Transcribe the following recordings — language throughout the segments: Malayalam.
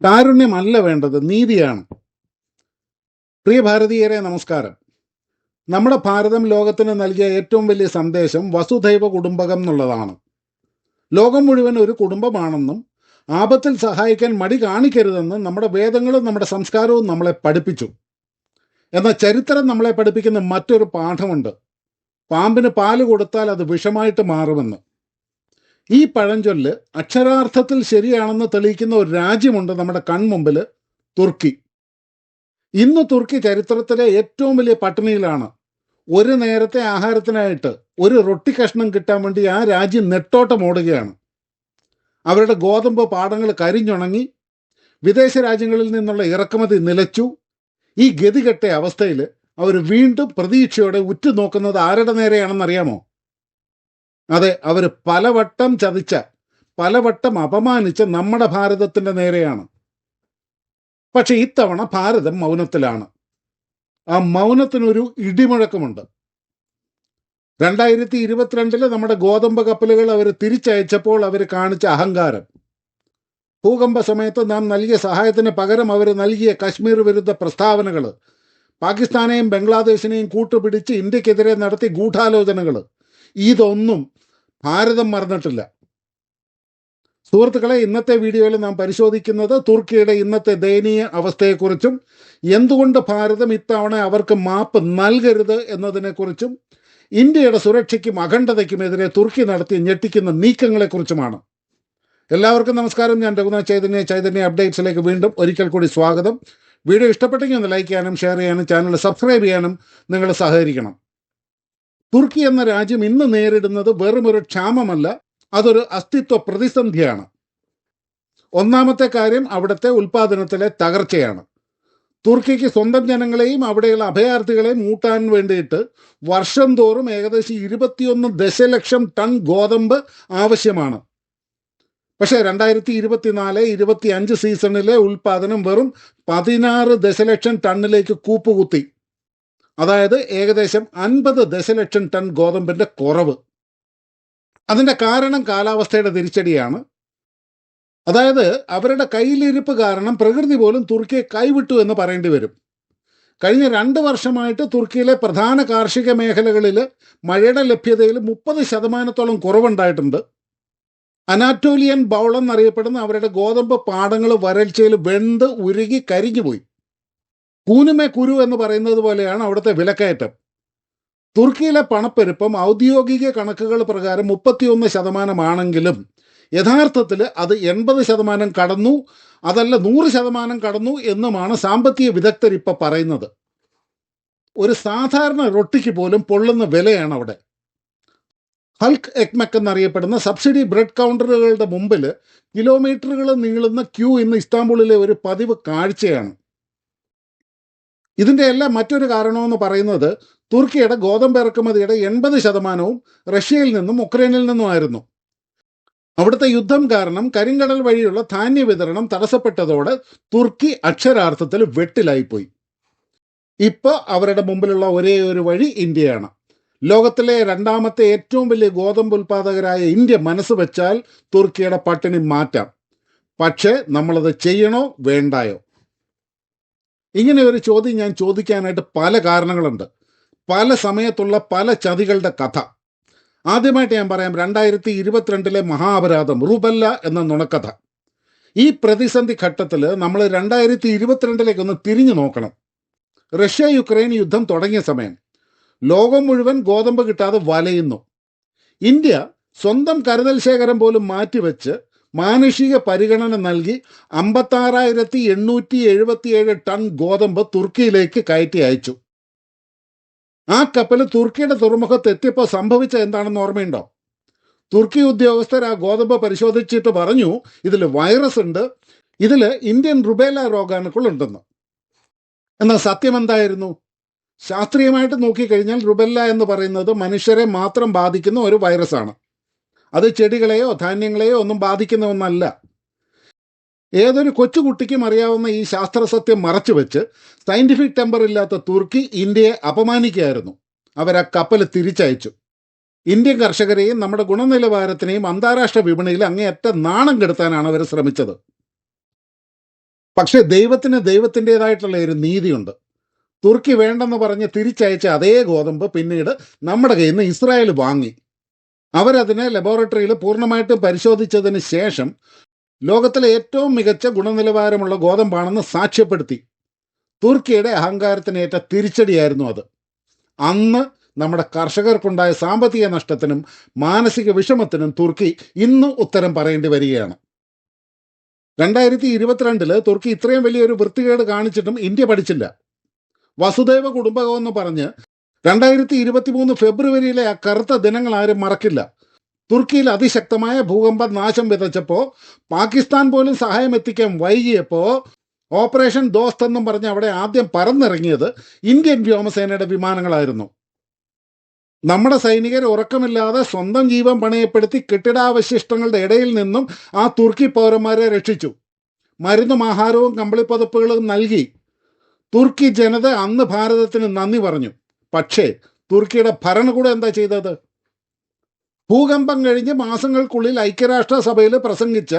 കാരുണ്യമല്ല വേണ്ടത് നീതിയാണ്. പ്രിയ ഭാരതീയരെ നമസ്കാരം. നമ്മുടെ ഭാരതം ലോകത്തിന് നൽകിയ ഏറ്റവും വലിയ സന്ദേശം വസുധൈവ കുടുംബകം എന്നുള്ളതാണ്. ലോകം മുഴുവൻ ഒരു കുടുംബമാണെന്നും ആപത്തിൽ സഹായിക്കാൻ മടി കാണിക്കരുതെന്നും നമ്മുടെ വേദങ്ങളും നമ്മുടെ സംസ്കാരവും നമ്മളെ പഠിപ്പിച്ചു. എന്നാൽ ചരിത്രം നമ്മളെ പഠിപ്പിക്കുന്ന മറ്റൊരു പാഠമുണ്ട്. പാമ്പിന് പാൽ കൊടുത്താൽ അത് വിഷമായിട്ട് മാറുമെന്ന്. ഈ പഴഞ്ചൊല്ല് അക്ഷരാർത്ഥത്തിൽ ശരിയാണെന്ന് തെളിയിക്കുന്ന ഒരു രാജ്യമുണ്ട് നമ്മുടെ കൺമുമ്പിൽ തുർക്കി. ഇന്ന് തുർക്കി ചരിത്രത്തിലെ ഏറ്റവും വലിയ പട്ടിണിയിലാണ്. ഒരു നേരത്തെ ആഹാരത്തിനായിട്ട് ഒരു റൊട്ടി കഷ്ണം കിട്ടാൻ വേണ്ടി ആ രാജ്യം നെട്ടോട്ടം ഓടുകയാണ്. അവരുടെ ഗോതമ്പ് പാടങ്ങൾ കരിഞ്ഞുണങ്ങി വിദേശ രാജ്യങ്ങളിൽ നിന്നുള്ള ഇറക്കുമതി നിലച്ചു. ഈ ഗതികെട്ട അവസ്ഥയിൽ അവർ വീണ്ടും പ്രതീക്ഷയോടെ ഉറ്റുനോക്കുന്നത് ആരുടെ നേരെയാണെന്നറിയാമോ? അതെ അവർ പലവട്ടം ചതിച്ച പലവട്ടം അപമാനിച്ച നമ്മുടെ ഭാരതത്തിന്റെ നേരെയാണ്. പക്ഷെ ഇത്തവണ ഭാരതം മൗനത്തിലാണ്. ആ മൗനത്തിനൊരു ഇടിമുഴക്കമുണ്ട്. രണ്ടായിരത്തി ഇരുപത്തിരണ്ടിൽ നമ്മുടെ ഗോതമ്പ് കപ്പലുകൾ അവർ തിരിച്ചയച്ചപ്പോൾ അവർ കാണിച്ച അഹങ്കാരം. ഭൂകമ്പ സമയത്ത് നാം നൽകിയ സഹായത്തിന് പകരം അവർ നൽകിയ കശ്മീർ വിരുദ്ധ പ്രസ്താവനകൾ പാകിസ്ഥാനെയും ബംഗ്ലാദേശിനെയും കൂട്ടുപിടിച്ച് ഇന്ത്യക്കെതിരെ നടത്തിയ ഗൂഢാലോചനകൾ ഇതൊന്നും ഭാരതം മറന്നിട്ടില്ല. സുഹൃത്തുക്കളെ ഇന്നത്തെ വീഡിയോയിൽ നാം പരിശോധിക്കുന്നത് തുർക്കിയുടെ ഇന്നത്തെ ദയനീയ അവസ്ഥയെക്കുറിച്ചും എന്തുകൊണ്ട് ഭാരതം ഇത്തവണ അവർക്ക് മാപ്പ് നൽകരുത് എന്നതിനെക്കുറിച്ചും ഇന്ത്യയുടെ സുരക്ഷയ്ക്കും അഖണ്ഡതയ്ക്കുമെതിരെ തുർക്കി നടത്തിയ ഞെട്ടിക്കുന്ന നീക്കങ്ങളെക്കുറിച്ചുമാണ്. എല്ലാവർക്കും നമസ്കാരം. ഞാൻ രഘുനാഥ് ചൈതന്യ. ചൈതന്യ അപ്ഡേറ്റ്സിലേക്ക് വീണ്ടും ഒരിക്കൽ കൂടി സ്വാഗതം. വീഡിയോ ഇഷ്ടപ്പെട്ടെങ്കിൽ ഒന്ന് ലൈക്ക് ചെയ്യാനും ഷെയർ ചെയ്യാനും ചാനൽ സബ്സ്ക്രൈബ് ചെയ്യാനും നിങ്ങൾ സഹകരിക്കണം. തുർക്കി എന്ന രാജ്യം ഇന്ന് നേരിടുന്നത് വെറുമൊരു ക്ഷാമമല്ല അതൊരു അസ്തിത്വ പ്രതിസന്ധിയാണ്. ഒന്നാമത്തെ കാര്യം അവിടുത്തെ ഉൽപാദനത്തിലെ തകർച്ചയാണ്. തുർക്കിക്ക് സ്വന്തം ജനങ്ങളെയും അവിടെയുള്ള അഭയാർത്ഥികളെയും മൂട്ടാൻ വേണ്ടിയിട്ട് വർഷം തോറും ഏകദേശം ഇരുപത്തിയൊന്ന് ദശലക്ഷം ടൺ ഗോതമ്പ് ആവശ്യമാണ്. പക്ഷേ രണ്ടായിരത്തി ഇരുപത്തിനാല് ഇരുപത്തി അഞ്ച് സീസണിലെ ഉൽപാദനം വെറും പതിനാറ് ദശലക്ഷം ടണ്ണിലേക്ക് കൂപ്പുകുത്തി. അതായത് ഏകദേശം അൻപത് ദശലക്ഷം ടൺ ഗോതമ്പിന്റെ കുറവ്. അതിന്റെ കാരണം കാലാവസ്ഥയുടെ തിരിച്ചടിയാണ്. അതായത് അവരുടെ കയ്യിലിരിപ്പ് കാരണം പ്രകൃതി പോലും തുർക്കിയെ കൈവിട്ടു എന്ന് പറയേണ്ടി വരും. കഴിഞ്ഞ രണ്ട് വർഷമായിട്ട് തുർക്കിയിലെ പ്രധാന കാർഷിക മേഖലകളിൽ മഴയുടെ ലഭ്യതയിൽ മുപ്പത് ശതമാനത്തോളം കുറവുണ്ടായിട്ടുണ്ട്. അനാറ്റോലിയൻ ബൗൾ എന്നറിയപ്പെടുന്ന അവരുടെ ഗോതമ്പ് പാടങ്ങൾ വരൾച്ചയിൽ വെന്ത് ഉരുകി കരിഞ്ഞുപോയി. കൂനുമേ കുരു എന്ന് പറയുന്നത് പോലെയാണ് അവിടുത്തെ വിലക്കയറ്റം. തുർക്കിയിലെ പണപ്പെരുപ്പം ഔദ്യോഗിക കണക്കുകൾ പ്രകാരം മുപ്പത്തിയൊന്ന് ശതമാനമാണെങ്കിലും യഥാർത്ഥത്തിൽ അത് എൺപത് ശതമാനം കടന്നു അതല്ല നൂറ് ശതമാനം കടന്നു എന്നുമാണ് സാമ്പത്തിക വിദഗ്ധർ ഇപ്പം പറയുന്നത്. ഒരു സാധാരണ റൊട്ടിക്ക് പോലും പൊള്ളുന്ന വിലയാണ് അവിടെ. ഹൽക്ക് എക്മെക് എന്നറിയപ്പെടുന്ന സബ്സിഡി ബ്രെഡ് കൗണ്ടറുകളുടെ മുമ്പിൽ കിലോമീറ്ററുകൾ നീളുന്ന ക്യൂ ഇന്ന് ഇസ്താംബൂളിലെ ഒരു പതിവ് കാഴ്ചയാണ്. ഇതിന്റെ എല്ലാം മറ്റൊരു കാരണമെന്ന് പറയുന്നത് തുർക്കിയുടെ ഗോതമ്പ് ഇറക്കുമതിയുടെ എൺപത് ശതമാനവും റഷ്യയിൽ നിന്നും ഉക്രൈനിൽ നിന്നുമായിരുന്നു. അവിടുത്തെ യുദ്ധം കാരണം കരിങ്കടൽ വഴിയുള്ള ധാന്യ വിതരണം തടസ്സപ്പെട്ടതോടെ തുർക്കി അക്ഷരാർത്ഥത്തിൽ വെട്ടിലായിപ്പോയി. ഇപ്പോൾ അവരുടെ മുമ്പിലുള്ള ഒരേ ഒരു വഴി ഇന്ത്യയാണ്. ലോകത്തിലെ രണ്ടാമത്തെ ഏറ്റവും വലിയ ഗോതമ്പ് ഉൽപാദകരായ ഇന്ത്യ മനസ്സ് വെച്ചാൽ തുർക്കിയുടെ പട്ടിണി മാറ്റാം. പക്ഷേ നമ്മളത് ചെയ്യണോ വേണ്ടായോ? ഇങ്ങനെ ഒരു ചോദ്യം ഞാൻ ചോദിക്കാനായിട്ട് പല കാരണങ്ങളുണ്ട്. പല സമയത്തുള്ള പല ചതികളുടെ കഥ. ആദ്യമായിട്ട് ഞാൻ പറയാം രണ്ടായിരത്തി ഇരുപത്തിരണ്ടിലെ മഹാപരാധം റുബല്ല എന്ന നുണക്കഥ. ഈ പ്രതിസന്ധി ഘട്ടത്തിൽ നമ്മൾ രണ്ടായിരത്തി ഇരുപത്തിരണ്ടിലേക്കൊന്ന് തിരിഞ്ഞു നോക്കണം. റഷ്യ യുക്രൈൻ യുദ്ധം തുടങ്ങിയ സമയം ലോകം മുഴുവൻ ഗോതമ്പ് കിട്ടാതെ വലയുന്നു. ഇന്ത്യ സ്വന്തം കരുതൽ ശേഖരം പോലും മാറ്റിവെച്ച് മാനുഷിക പരിഗണന നൽകി അമ്പത്താറായിരത്തി എണ്ണൂറ്റി എഴുപത്തിയേഴ് ടൺ ഗോതമ്പ് തുർക്കിയിലേക്ക് കയറ്റി അയച്ചു. ആ കപ്പൽ തുർക്കിയുടെ തുറമുഖത്ത് എത്തിയപ്പോൾ സംഭവിച്ച എന്താണെന്ന് ഓർമ്മയുണ്ടോ? തുർക്കി ഉദ്യോഗസ്ഥർ ആ ഗോതമ്പ് പരിശോധിച്ചിട്ട് പറഞ്ഞു ഇതിൽ വൈറസ് ഉണ്ട് ഇതിൽ ഇന്ത്യൻ റുബേല രോഗാണുക്കളുണ്ടെന്ന് എന്നാൽ സത്യം എന്തായിരുന്നു? ശാസ്ത്രീയമായിട്ട് നോക്കിക്കഴിഞ്ഞാൽ റുബെല്ല എന്ന് പറയുന്നത് മനുഷ്യരെ മാത്രം ബാധിക്കുന്ന ഒരു വൈറസാണ് അത് ചെടികളെയോ ധാന്യങ്ങളെയോ ഒന്നും ബാധിക്കുന്ന ഒന്നല്ല ഏതൊരു കൊച്ചുകുട്ടിക്കും അറിയാവുന്ന ഈ ശാസ്ത്രസത്യം മറച്ചുവെച്ച് സയന്റിഫിക് ടെമ്പർ ഇല്ലാത്ത തുർക്കി ഇന്ത്യയെ അപമാനിക്കുകയായിരുന്നു. അവർ ആ കപ്പൽ തിരിച്ചയച്ചു. ഇന്ത്യൻ കർഷകരെയും നമ്മുടെ ഗുണനിലവാരത്തിനെയും അന്താരാഷ്ട്ര വിപണിയിൽ അങ്ങേയറ്റ നാണം കെടുത്താനാണ് അവർ ശ്രമിച്ചത്. പക്ഷേ ദൈവത്തിന് ദൈവത്തിന്റെതായിട്ടുള്ള ഒരു നീതിയുണ്ട്. തുർക്കി വേണ്ടെന്ന് പറഞ്ഞ് തിരിച്ചയച്ച അതേ ഗോതമ്പ് പിന്നീട് നമ്മുടെ കയ്യിൽ നിന്ന് ഇസ്രായേൽ വാങ്ങി. അവരതിനെ ലബോറട്ടറിയിൽ പൂർണമായിട്ടും പരിശോധിച്ചതിന് ശേഷം ലോകത്തിലെ ഏറ്റവും മികച്ച ഗുണനിലവാരമുള്ള ഗോതമ്പാണെന്ന് സാക്ഷ്യപ്പെടുത്തി. തുർക്കിയുടെ അഹങ്കാരത്തിനേറ്റ തിരിച്ചടിയായിരുന്നു അത്. അന്ന് നമ്മുടെ കർഷകർക്കുണ്ടായ സാമ്പത്തിക നഷ്ടത്തിനും മാനസിക വിഷമത്തിനും തുർക്കി ഇന്ന് ഉത്തരം പറയേണ്ടി വരികയാണ്. രണ്ടായിരത്തി ഇരുപത്തിരണ്ടിൽ തുർക്കി ഇത്രയും വലിയൊരു വൃത്തികേട് കാണിച്ചിട്ടും ഇന്ത്യ പഠിച്ചില്ല. വസുദേവ കുടുംബകം എന്ന് പറഞ്ഞ് രണ്ടായിരത്തി ഇരുപത്തി മൂന്ന് ഫെബ്രുവരിയിലെ ആ കറുത്ത ദിനങ്ങൾ ആരും മറക്കില്ല. തുർക്കിയിൽ അതിശക്തമായ ഭൂകമ്പ നാശം വിതച്ചപ്പോൾ പാകിസ്ഥാൻ പോലും സഹായം എത്തിക്കാൻ വൈകിയപ്പോൾ ഓപ്പറേഷൻ ദോസ്ത് എന്നും പറഞ്ഞ് അവിടെ ആദ്യം പറന്നിറങ്ങിയത് ഇന്ത്യൻ വ്യോമസേനയുടെ വിമാനങ്ങളായിരുന്നു. നമ്മുടെ സൈനികർ ഉറക്കമില്ലാതെ സ്വന്തം ജീവൻ പണയപ്പെടുത്തി കെട്ടിടാവശിഷ്ടങ്ങളുടെ ഇടയിൽ നിന്നും ആ തുർക്കി പൗരന്മാരെ രക്ഷിച്ചു. മരുന്നും ആഹാരവും കമ്പിളിപ്പതപ്പുകളും നൽകി. തുർക്കി ജനത അന്ന് ഭാരതത്തിന് നന്ദി പറഞ്ഞു. പക്ഷേ തുർക്കിയുടെ ഭരണകൂടം എന്താ ചെയ്തത്? ഭൂകമ്പം കഴിഞ്ഞ് മാസങ്ങൾക്കുള്ളിൽ ഐക്യരാഷ്ട്രസഭയിൽ പ്രസംഗിച്ച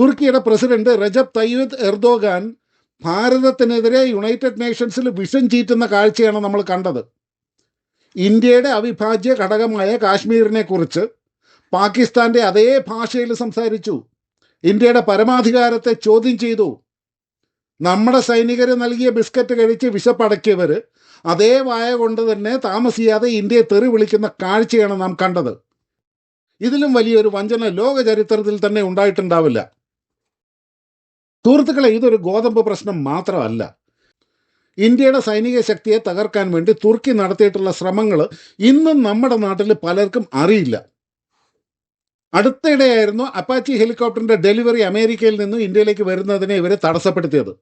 തുർക്കിയുടെ പ്രസിഡന്റ് റജബ് തയ്യദ് എർദോഗാൻ ഭാരതത്തിനെതിരെ യുണൈറ്റഡ് നേഷൻസിൽ വിഷം ചീറ്റുന്ന കാഴ്ചയാണ് നമ്മൾ കണ്ടത്. ഇന്ത്യയുടെ അവിഭാജ്യ ഘടകമായ കാശ്മീരിനെ കുറിച്ച് പാകിസ്ഥാന്റെ അതേ ഭാഷയിൽ സംസാരിച്ചു. ഇന്ത്യയുടെ പരമാധികാരത്തെ ചോദ്യം ചെയ്തു. നമ്മുടെ സൈനികർ നൽകിയ ബിസ്ക്കറ്റ് കഴിച്ച് വിശപ്പടക്കിയവർ അതേ വായ കൊണ്ട് തന്നെ താമസിയാതെ ഇന്ത്യയെ തെറി വിളിക്കുന്ന കാഴ്ചയാണ് നാം കണ്ടത്. ഇതിലും വലിയൊരു വഞ്ചന ലോക ചരിത്രത്തിൽ തന്നെ ഉണ്ടായിട്ടുണ്ടാവില്ല. സുഹൃത്തുക്കളെ ഇതൊരു ഗോതമ്പ് പ്രശ്നം മാത്രമല്ല. ഇന്ത്യയുടെ സൈനിക ശക്തിയെ തകർക്കാൻ വേണ്ടി തുർക്കി നടത്തിയിട്ടുള്ള ശ്രമങ്ങൾ ഇന്നും നമ്മുടെ നാട്ടിൽ പലർക്കും അറിയില്ല. അടുത്തിടെയായിരുന്നു അപ്പാച്ചി ഹെലികോപ്റ്ററിന്റെ ഡെലിവറി അമേരിക്കയിൽ നിന്നും ഇന്ത്യയിലേക്ക് വരുന്നതിനെ ഇവരെ തടസ്സപ്പെടുത്തിയത്.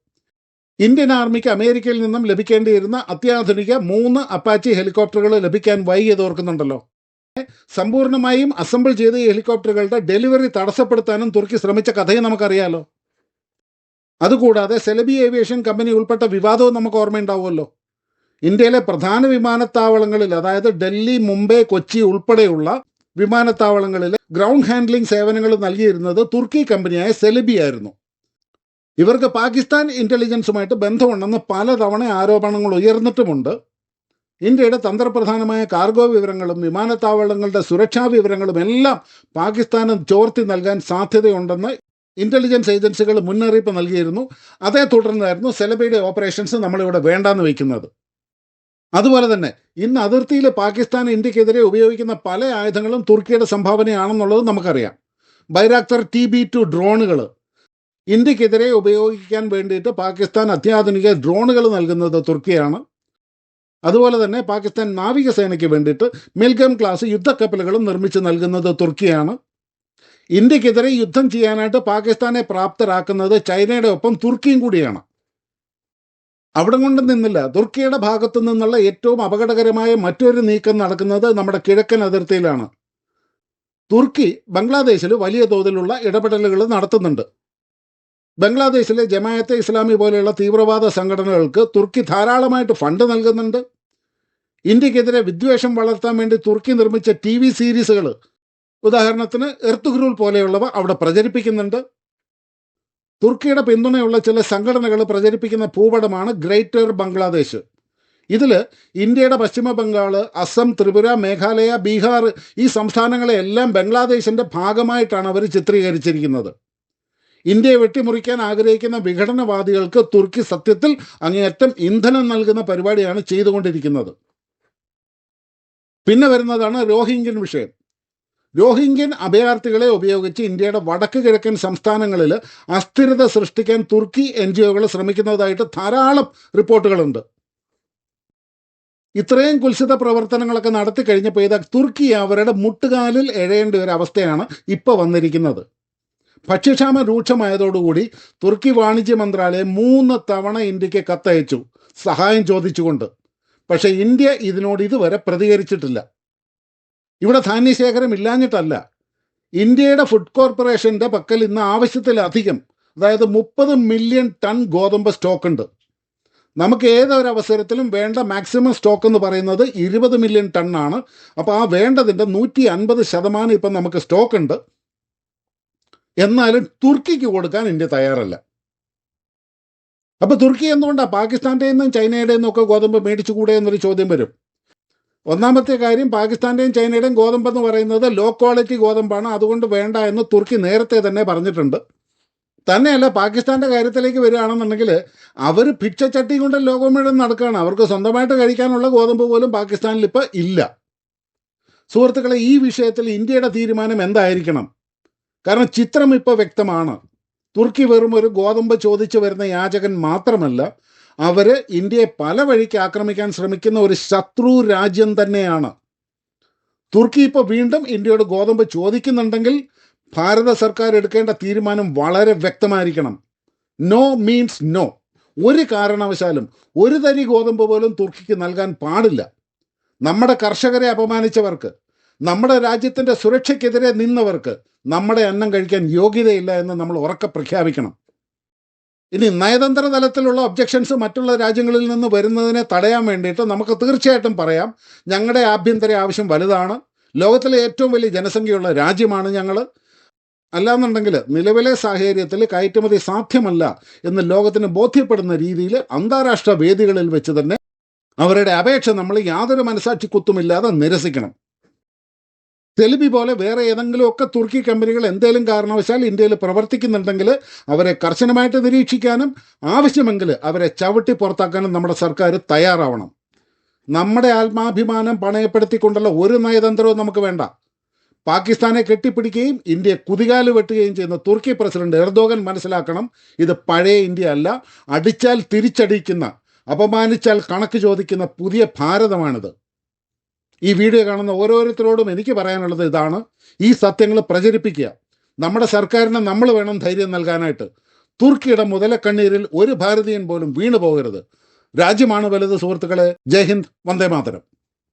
ഇന്ത്യൻ ആർമിക്ക് അമേരിക്കയിൽ നിന്നും ലഭിക്കേണ്ടിയിരുന്ന അത്യാധുനിക മൂന്ന് അപ്പാച്ചി ഹെലികോപ്റ്ററുകൾ ലഭിക്കാൻ വൈകിയത് ഓർക്കുന്നുണ്ടല്ലോ. സമ്പൂർണമായും അസംബിൾ ചെയ്ത ഈ ഹെലികോപ്റ്ററുകളുടെ ഡെലിവറി തടസ്സപ്പെടുത്താനും തുർക്കി ശ്രമിച്ച കഥയും നമുക്കറിയാലോ. അതുകൂടാതെ സെലബി ഏവിയേഷൻ കമ്പനി ഉൾപ്പെട്ട വിവാദവും നമുക്ക് ഓർമ്മയുണ്ടാവുമല്ലോ. ഇന്ത്യയിലെ പ്രധാന വിമാനത്താവളങ്ങളിൽ അതായത് ഡൽഹി മുംബൈ കൊച്ചി ഉൾപ്പെടെയുള്ള വിമാനത്താവളങ്ങളിൽ ഗ്രൗണ്ട് ഹാൻഡ്ലിംഗ് സേവനങ്ങൾ നൽകിയിരുന്നത് തുർക്കി കമ്പനിയായ സെലബി ആയിരുന്നു. ഇവർക്ക് പാകിസ്ഥാൻ ഇന്റലിജൻസുമായിട്ട് ബന്ധമുണ്ടെന്ന് പലതവണ ആരോപണങ്ങൾ ഉയർന്നിട്ടുമുണ്ട്. ഇന്ത്യയുടെ തന്ത്രപ്രധാനമായ കാർഗോ വിവരങ്ങളും വിമാനത്താവളങ്ങളുടെ സുരക്ഷാ വിവരങ്ങളും എല്ലാം പാകിസ്ഥാന് ചോർത്തി നൽകാൻ സാധ്യതയുണ്ടെന്ന് ഇന്റലിജൻസ് ഏജൻസികൾ മുന്നറിയിപ്പ് നൽകിയിരുന്നു. അതേ തുടർന്നായിരുന്നു സെലബിയുടെ ഓപ്പറേഷൻസ് നമ്മളിവിടെ വേണ്ടാന്ന് വയ്ക്കുന്നത്. അതുപോലെ തന്നെ ഇന്ന് അതിർത്തിയിൽ പാകിസ്ഥാൻ ഇന്ത്യക്കെതിരെ ഉപയോഗിക്കുന്ന പല ആയുധങ്ങളും തുർക്കിയുടെ സംഭാവനയാണെന്നുള്ളത് നമുക്കറിയാം. ബൈരാക്തർ ടി ബി ടു ഡ്രോണുകൾ. ഇന്ത്യക്കെതിരെ ഉപയോഗിക്കാൻ വേണ്ടിയിട്ട് പാകിസ്ഥാൻ അത്യാധുനിക ഡ്രോണുകൾ നൽകുന്നത് തുർക്കിയാണ്. അതുപോലെ തന്നെ പാകിസ്ഥാൻ നാവികസേനയ്ക്ക് വേണ്ടിയിട്ട് മിൽഗം ക്ലാസ് യുദ്ധക്കപ്പലുകളും നിർമ്മിച്ച് നൽകുന്നത് തുർക്കിയാണ്. ഇന്ത്യക്കെതിരെ യുദ്ധം ചെയ്യാനായിട്ട് പാകിസ്ഥാനെ പ്രാപ്തരാക്കുന്നത് ചൈനയുടെ ഒപ്പം തുർക്കിയും കൂടിയാണ്. അവിടെ കൊണ്ട് നിന്നില്ല. തുർക്കിയുടെ ഭാഗത്തു നിന്നുള്ള ഏറ്റവും അപകടകരമായ മറ്റൊരു നീക്കം നടക്കുന്നത് നമ്മുടെ കിഴക്കൻ അതിർത്തിയിലാണ്. തുർക്കി ബംഗ്ലാദേശിൽ വലിയ തോതിലുള്ള ഇടപെടലുകൾ നടത്തുന്നുണ്ട്. ബംഗ്ലാദേശിലെ ജമായത്തെ ഇസ്ലാമി പോലെയുള്ള തീവ്രവാദ സംഘടനകൾക്ക് തുർക്കി ധാരാളമായിട്ട് ഫണ്ട് നൽകുന്നുണ്ട്. ഇന്ത്യക്കെതിരെ വിദ്വേഷം വളർത്താൻ വേണ്ടി തുർക്കി നിർമ്മിച്ച ടി വി സീരീസുകൾ ഉദാഹരണത്തിന് എർത്തുഗ്രൂൾ പോലെയുള്ളവ അവിടെ പ്രചരിപ്പിക്കുന്നുണ്ട്. തുർക്കിയുടെ പിന്തുണയുള്ള ചില സംഘടനകൾ പ്രചരിപ്പിക്കുന്ന ഭൂപടമാണ് ഗ്രേറ്റർ ബംഗ്ലാദേശ്. ഇതിൽ ഇന്ത്യയുടെ പശ്ചിമ ബംഗാൾ അസം ത്രിപുര മേഘാലയ ബീഹാർ ഈ സംസ്ഥാനങ്ങളെല്ലാം ബംഗ്ലാദേശിന്റെ ഭാഗമായിട്ടാണ് അവർ ചിത്രീകരിച്ചിരിക്കുന്നത്. ഇന്ത്യയെ വെട്ടിമുറിക്കാൻ ആഗ്രഹിക്കുന്ന വിഘടനവാദികൾക്ക് തുർക്കി സത്യത്തിൽ അങ്ങേയറ്റം ഇന്ധനം നൽകുന്ന പരിപാടിയാണ് ചെയ്തുകൊണ്ടിരിക്കുന്നത്. പിന്നെ വരുന്നതാണ് രോഹിംഗ്യൻ വിഷയം. രോഹിംഗ്യൻ അഭയാർത്ഥികളെ ഉപയോഗിച്ച് ഇന്ത്യയുടെ വടക്ക് കിഴക്കൻ സംസ്ഥാനങ്ങളിൽ അസ്ഥിരത സൃഷ്ടിക്കാൻ തുർക്കി എൻ ജി ഒകൾ ശ്രമിക്കുന്നതായിട്ട് ധാരാളം റിപ്പോർട്ടുകളുണ്ട്. ഇത്രയും കുൽസിത പ്രവർത്തനങ്ങളൊക്കെ നടത്തി കഴിഞ്ഞപ്പോൾ ഇത് തുർക്കി അവരുടെ മുട്ടുകാലിൽ എഴയേണ്ട ഒരു അവസ്ഥയാണ് ഇപ്പോൾ വന്നിരിക്കുന്നത്. ഭക്ഷ്യക്ഷാമം രൂക്ഷമായതോടുകൂടി തുർക്കി വാണിജ്യ മന്ത്രാലയം മൂന്ന് തവണ ഇന്ത്യയ്ക്ക് കത്തയച്ചു സഹായം ചോദിച്ചുകൊണ്ട്. പക്ഷേ ഇന്ത്യ ഇതിനോട് ഇതുവരെ പ്രതികരിച്ചിട്ടില്ല. ഇവിടെ ധാന്യശേഖരം ഇല്ലാഞ്ഞിട്ടല്ല. ഇന്ത്യയുടെ ഫുഡ് കോർപ്പറേഷന്റെ പക്കൽ ഇന്ന് ആവശ്യത്തിലധികം അതായത് മുപ്പത് മില്യൺ ടൺ ഗോതമ്പ് സ്റ്റോക്ക് ഉണ്ട് നമുക്ക് ഏതൊരവസരത്തിലും വേണ്ട മാക്സിമം സ്റ്റോക്ക് എന്ന് പറയുന്നത് ഇരുപത് മില്യൺ ടണ്ണാണ് അപ്പോൾ ആ വേണ്ടതിന്റെ നൂറ്റി അൻപത് ശതമാനം ഇപ്പം നമുക്ക് സ്റ്റോക്ക് ഉണ്ട്. എന്നാലും തുർക്കിക്ക് കൊടുക്കാൻ ഇന്ത്യ തയ്യാറല്ല. അപ്പോൾ തുർക്കി എന്തുകൊണ്ടാണ് പാകിസ്ഥാന്റെ നിന്നും ചൈനയുടെ നിന്നും ഒക്കെ ഗോതമ്പ് മേടിച്ചുകൂടെ എന്നൊരു ചോദ്യം വരും. ഒന്നാമത്തെ കാര്യം പാകിസ്ഥാന്റെയും ചൈനയുടെയും ഗോതമ്പ് എന്ന് പറയുന്നത് ലോ ക്വാളിറ്റി ഗോതമ്പാണ്. അതുകൊണ്ട് വേണ്ട എന്ന് തുർക്കി നേരത്തെ തന്നെ പറഞ്ഞിട്ടുണ്ട്. തന്നെയല്ല പാകിസ്ഥാന്റെ കാര്യത്തിലേക്ക് വരികയാണെന്നുണ്ടെങ്കിൽ അവർ ഭിക്ഷച്ചട്ടി കൊണ്ട് ലോകം നടക്കുകയാണ്. അവർക്ക് സ്വന്തമായിട്ട് കഴിക്കാനുള്ള ഗോതമ്പ് പോലും പാകിസ്ഥാനിൽ ഇപ്പോൾ ഇല്ല. സുഹൃത്തുക്കളെ ഈ വിഷയത്തിൽ ഇന്ത്യയുടെ തീരുമാനം എന്തായിരിക്കണം? കാരണം ചിത്രം ഇപ്പോൾ വ്യക്തമാണ്. തുർക്കി വെറും ഒരു ഗോതമ്പ് ചോദിച്ചു വരുന്ന യാചകൻ മാത്രമല്ല അവർ ഇന്ത്യയെ പല വഴിക്ക് ആക്രമിക്കാൻ ശ്രമിക്കുന്ന ഒരു ശത്രു രാജ്യം തന്നെയാണ്. തുർക്കി ഇപ്പോൾ വീണ്ടും ഇന്ത്യയോട് ഗോതമ്പ് ചോദിക്കുന്നുണ്ടെങ്കിൽ ഭാരത സർക്കാർ എടുക്കേണ്ട തീരുമാനം വളരെ വ്യക്തമായിരിക്കണം. നോ മീൻസ് നോ ഒരു കാരണവശാലും ഒരു തരി ഗോതമ്പ് പോലും തുർക്കിക്ക് നൽകാൻ പാടില്ല. നമ്മുടെ കർഷകരെ അപമാനിച്ചവർക്ക് നമ്മുടെ രാജ്യത്തിന്റെ സുരക്ഷയ്ക്കെതിരെ നിന്നവർക്ക് നമ്മുടെ അന്നം കഴിക്കാൻ യോഗ്യതയില്ല എന്ന് നമ്മൾ ഉറക്കെ പ്രഖ്യാപിക്കണം. ഇനി നയതന്ത്ര തലത്തിലുള്ള ഒബ്ജക്ഷൻസ് മറ്റുള്ള രാജ്യങ്ങളിൽ നിന്ന് വരുന്നതിനെ തടയാൻ വേണ്ടിയിട്ട് നമുക്ക് തീർച്ചയായിട്ടും പറയാം. ഞങ്ങളുടെ ആഭ്യന്തര ആവശ്യം വലുതാണ്. ലോകത്തിലെ ഏറ്റവും വലിയ ജനസംഖ്യയുള്ള രാജ്യമാണ് ഞങ്ങൾ അല്ലാന്നുണ്ടെങ്കിൽ നിലവിലെ സാഹചര്യത്തിൽ കയറ്റുമതി സാധ്യമല്ല എന്ന് ലോകത്തിന് ബോധ്യപ്പെടുന്ന രീതിയിൽ അന്താരാഷ്ട്ര വേദികളിൽ വെച്ച് തന്നെ അവരുടെ അപേക്ഷ നമ്മൾ യാതൊരു മനസാക്ഷി കുത്തുമില്ലാതെ നിരസിക്കണം. തെലിബി പോലെ വേറെ ഏതെങ്കിലും ഒക്കെ തുർക്കി കമ്പനികൾ എന്തെങ്കിലും കാരണവശാൽ ഇന്ത്യയിൽ പ്രവർത്തിക്കുന്നുണ്ടെങ്കിൽ അവരെ കർശനമായിട്ട് നിരീക്ഷിക്കാനും ആവശ്യമെങ്കിൽ അവരെ ചവിട്ടി പുറത്താക്കാനും നമ്മുടെ സർക്കാർ തയ്യാറാവണം. നമ്മുടെ ആത്മാഭിമാനം പണയപ്പെടുത്തിക്കൊണ്ടുള്ള ഒരു നയതന്ത്രവും നമുക്ക് വേണ്ട. പാകിസ്ഥാനെ കെട്ടിപ്പിടിക്കുകയും ഇന്ത്യയെ കുതികാൽ വെട്ടുകയും ചെയ്യുന്ന തുർക്കി പ്രസിഡന്റ് എർദോഗൻ മനസ്സിലാക്കണം ഇത് പഴയ ഇന്ത്യ അല്ല അടിച്ചാൽ തിരിച്ചടിക്കുന്ന അപമാനിച്ചാൽ കണക്ക് ചോദിക്കുന്ന പുതിയ ഭാരതമാണിത്. ഈ വീഡിയോ കാണുന്ന ഓരോരുത്തരോടും എനിക്ക് പറയാനുള്ളത് ഇതാണ്. ഈ സത്യങ്ങൾ പ്രചരിപ്പിക്കുക. നമ്മുടെ സർക്കാരിനെ നമ്മൾ വേണം ധൈര്യം നൽകാനായിട്ട്. തുർക്കിയുടെ മുതലക്കണ്ണീരിൽ ഒരു ഭാരതീയൻ പോലും വീണു പോകരുത് രാജ്യമാണ് വലുത് സുഹൃത്തുക്കളെ. ജയ് ഹിന്ദ് വന്ദേ മാതരം.